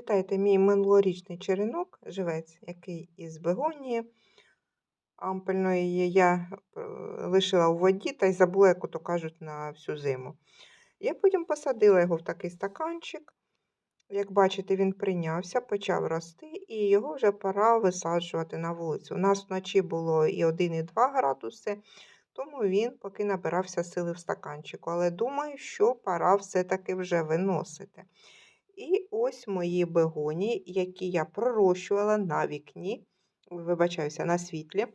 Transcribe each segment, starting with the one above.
Пам'ятаєте, мій минулорічний черенок, живець, який із бегонії ампельної я е, лишила у воді та й забула, як ото кажуть, на всю зиму. Я потім посадила його в такий стаканчик. Як бачите, він прийнявся, почав рости, і його вже пора висаджувати на вулицю. У нас вночі було і 1, і 2 градуси, тому він поки набирався сили в стаканчику. Але думаю, що пора все-таки вже виносити. І ось мої бегоні, які я пророщувала на вікні, вибачаюся, на світлі.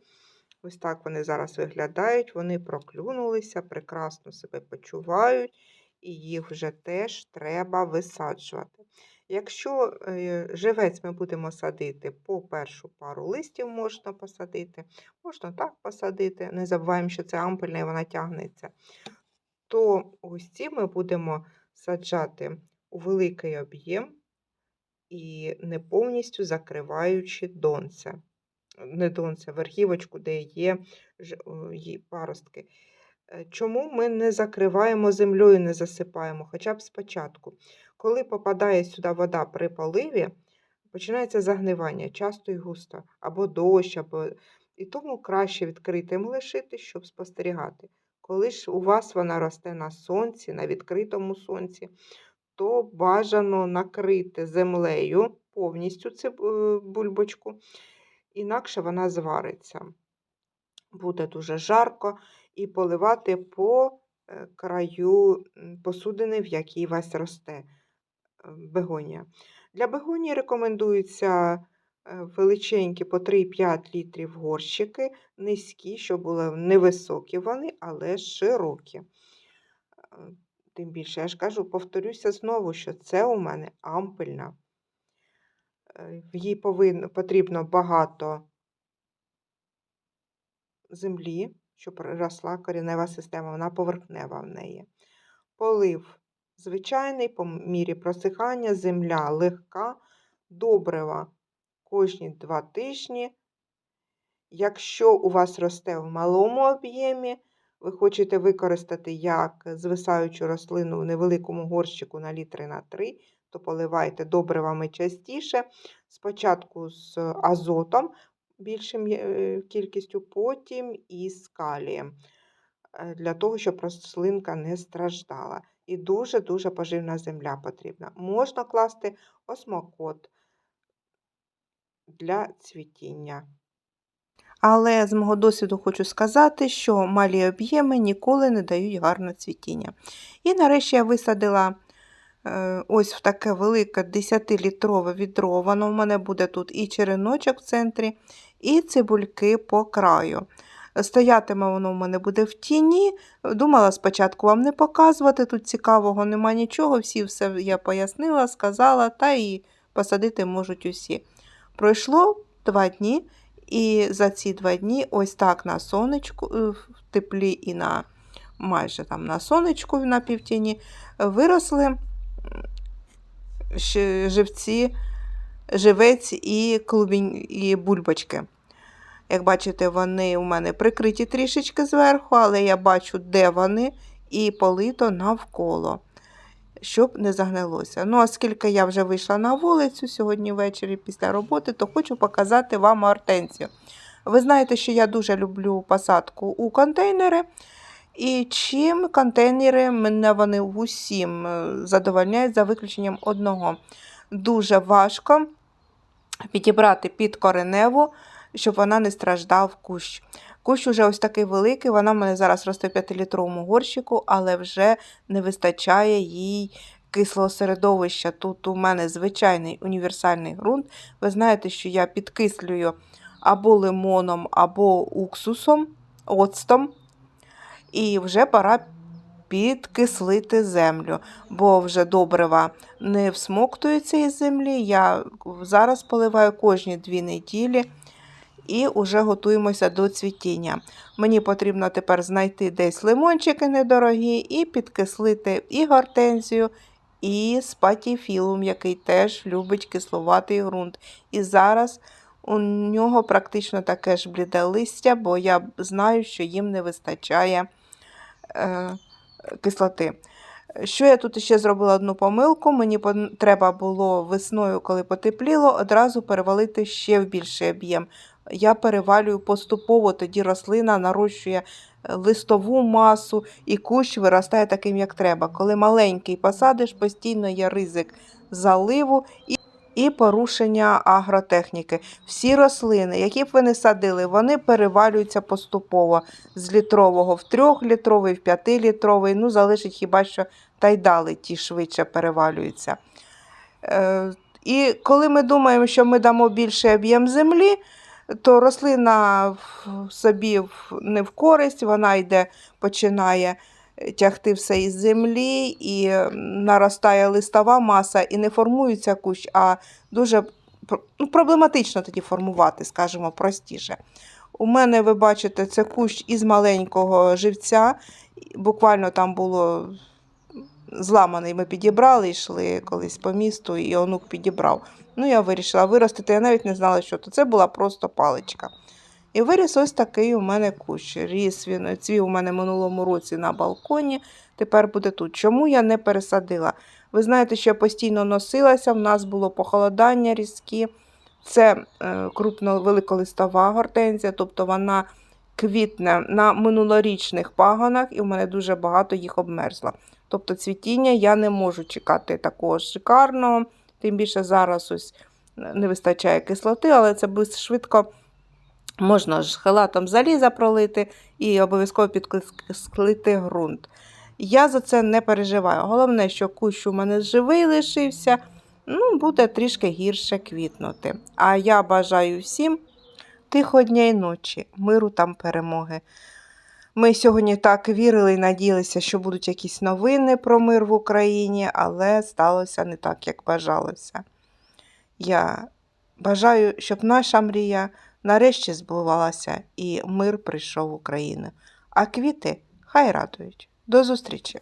Ось так вони зараз виглядають. Вони проклюнулися, прекрасно себе почувають, і їх вже теж треба висаджувати. Якщо е, живець ми будемо садити по першу пару листів, можна посадити, можна так посадити, не забуваємо, що це ампельна і вона тягнеться, то ось ці ми будемо саджати у великий об'єм і не повністю закриваючи донце. Не донце, верхівочку, де є паростки. Е, Чому ми не закриваємо землею, не засипаємо, хоча б спочатку. Коли попадає сюди вода при поливі, починається загнивання, часто і густо, або дощ, або... і тому краще відкритим лишити, щоб спостерігати. Коли ж у вас вона росте на сонці, на відкритому сонці, то бажано накрити землею повністю цю е, бульбочку, інакше вона звариться. Буде дуже жарко і поливати по е, краю посудини, в якій у вас росте е, бегонія. Для бегонії рекомендуються е, величенькі по 3-5 літрів горщики, низькі, щоб були невисокі вони, але широкі. Тим більше, я ж кажу, повторюся знову, що це у мене ампельна. Е, В їй повинно, потрібно багато землі, щоб росла коренева система, вона поверхнева в неї. Полив звичайний, по мірі просихання, земля легка, добрива кожні два тижні. Якщо у вас росте в малому об'ємі, ви хочете використати як звисаючу рослину в невеликому горщику на літри на 3, то поливайте добривами частіше. Спочатку з азотом, більшим е, кількістю, потім із калієм, е, для того, щоб рослинка не страждала. І дуже-дуже поживна земля потрібна. Можна класти осмокот для цвітіння. Але з мого досвіду хочу сказати, що малі об'єми ніколи не дають гарне цвітіння. І нарешті я висадила е, ось в таке велике 10-літрове відро. Воно в мене буде тут і череночок в центрі, і цибульки по краю. Стоятиме воно в мене буде в тіні. Думала спочатку вам не показувати, тут цікавого нема нічого, всі все я пояснила, сказала, та і посадити можуть усі. Пройшло два дні, і за ці два дні ось так на сонечку, е, в теплі і на майже там на сонечку на півтіні виросли живці, живець і клубінь, і бульбочки. Як бачите, вони у мене прикриті трішечки зверху, але я бачу, де вони, і полито навколо, щоб не загнилося. Ну, оскільки я вже вийшла на вулицю сьогодні ввечері після роботи, то хочу показати вам гортензію. Ви знаєте, що я дуже люблю посадку у контейнери. І чим контейнери мене вони усім е, задовольняють за виключенням одного. Дуже важко підібрати під кореневу, щоб вона не страждав кущ. Кущ уже ось такий великий, вона в мене зараз росте в 5-літровому горщику, але вже не вистачає їй кислого середовища. Тут у мене звичайний універсальний ґрунт. Ви знаєте, що я підкислюю або лимоном, або уксусом, оцтом. І вже пора підкислити землю, бо вже добрива не всмоктується із землі. Я зараз поливаю кожні дві неділі і вже готуємося до цвітіння. Мені потрібно тепер знайти десь лимончики недорогі і підкислити і гортензію, і спатіфілум, який теж любить кисловатий ґрунт. І зараз у нього практично таке ж бліде листя, бо я знаю, що їм не вистачає е, кислоти. Що я тут ще зробила одну помилку? Мені треба було весною, коли потепліло, одразу перевалити ще в більший об'єм. Я перевалюю поступово, тоді рослина нарощує е, листову масу і кущ виростає таким, як треба. Коли маленький посадиш, постійно є ризик заливу і, і порушення агротехніки. Всі рослини, які б ви не садили, вони перевалюються поступово з літрового в трьохлітровий, в п'ятилітровий. Ну, залишить хіба що тайдали ті швидше перевалюються. Е, і коли ми думаємо, що ми дамо більший об'єм землі, то рослина в- собі не в користь, вона йде, починає е, тягти все із землі, і наростає листова маса, і не формується кущ, а дуже ну, проблематично тоді формувати, скажімо, простіше. У мене, ви бачите, це кущ із маленького живця. Буквально там було зламаний. Ми підібрали, йшли колись по місту, і онук підібрав. Ну, я вирішила виростити, я навіть не знала, що то. Це була просто паличка. І виріс ось такий у мене кущ. Ріс він цвів у мене минулому році на балконі, тепер буде тут. Чому я не пересадила? Ви знаєте, що я постійно носилася, в нас було похолодання різкі. Це е, крупно великолистова гортензія, тобто вона квітне на минулорічних пагонах, і в мене дуже багато їх обмерзло. Тобто цвітіння я не можу чекати такого шикарного, тим більше зараз ось не вистачає кислоти, але це швидко можна ж халатом заліза пролити і обов'язково підсклити ґрунт. Я за це не переживаю. Головне, що кущ у мене живий лишився, ну, буде трішки гірше квітнути. А я бажаю всім тихого дня і ночі, миру там перемоги. Ми сьогодні так вірили і надіялися, що будуть якісь новини про мир в Україні, але сталося не так, як бажалося. Я бажаю, щоб наша мрія нарешті збувалася і мир прийшов в Україну. А квіти хай радують. До зустрічі!